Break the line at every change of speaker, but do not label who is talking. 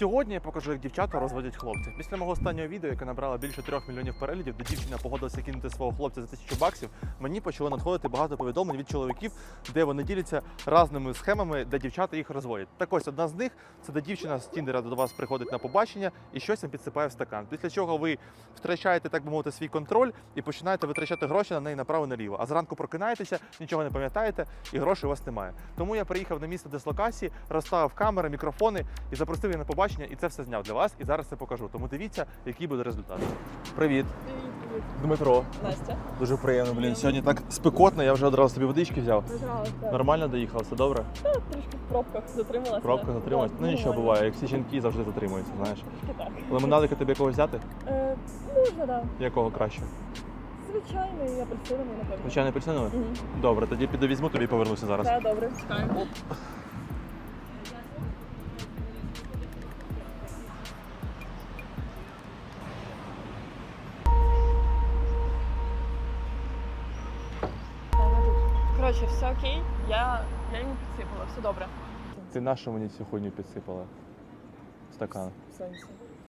Сьогодні я покажу, як дівчата розводять хлопців. Після мого останнього відео, яке набрало більше трьох мільйонів переглядів, де дівчина погодилася кинути свого хлопця за тисячу баксів, мені почало надходити багато повідомлень від чоловіків, де вони діляться разними схемами, де дівчата їх розводять. Так ось одна з них це де дівчина з Тіндера до вас приходить на побачення і щось вам підсипає в стакан. Після чого ви втрачаєте, так би мовити, свій контроль і починаєте витрачати гроші на неї направо-наліво. А зранку прокинаєтеся, нічого не пам'ятаєте, і грошей у вас немає. Тому я приїхав на місце дислокації, розставив камери, мікрофони і запросив її на побачення, і це все зняв для вас. І зараз це покажу. Тому дивіться, який буде результат. Привіт,
Привіт,
Дмитро.
Настя.
Дуже приємно, блін. Сьогодні так спекотно, я вже одразу собі водички взяв.
Пожалуйста.
Нормально доїхав, все добре?
Трішки в пробках затрималася.
Пробка затрималась. Ну нічого буває, як всі жінки завжди затримуються, знаєш.
Так.
Лимонадика тобі якогось взяти?
Е, можна, да.
Якого краще?
Звичайний апельсиновий, напевно.
Звичайно, апельсиновий?
Угу.
Добре, тоді піду візьму тобі і повернуся зараз.
Так, добре. Чекаємо. Коротше, все окей. Я, я йому підсипала, все добре.
Ти на що мені сьогодні підсипала? Стакан.
В сенсі.